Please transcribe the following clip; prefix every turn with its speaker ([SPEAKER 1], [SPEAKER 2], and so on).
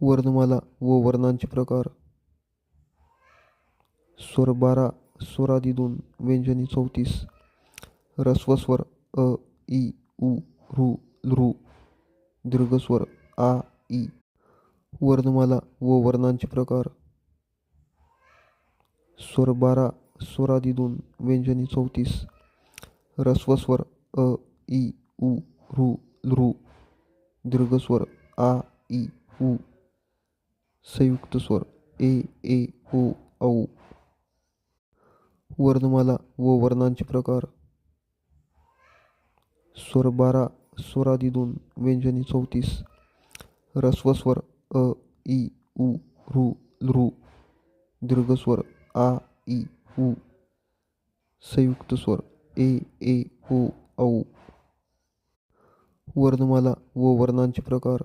[SPEAKER 1] वर्णमाला व वर्णांचे प्रकार. स्वर बारा स्वरादी दोन व्यंजनी चौतीस. रस्वस्वर अ इ उ ऋ लृ दीर्घस्वर आ इ. वर्णमाला व वर्णांचे प्रकार. स्वर बारा स्वरादी दोन व्यंजनी चौतीस. रस्वस्वर अ इ उ ऋ लृ दीर्घस्वर आ इ उ संयुक्त स्वर. ए ए ओ औ. वर्णमाला व वर्णांचे प्रकार. स्वर बारा स्वरादी दोन व्यंजनी चौतीस. रस्वस्वर अ इ उ ऋ लृ दीर्घस्वर आ इ उ. संयुक्त स्वर ए ए ओ औ. वर्णमाला व वर्णांचे प्रकार.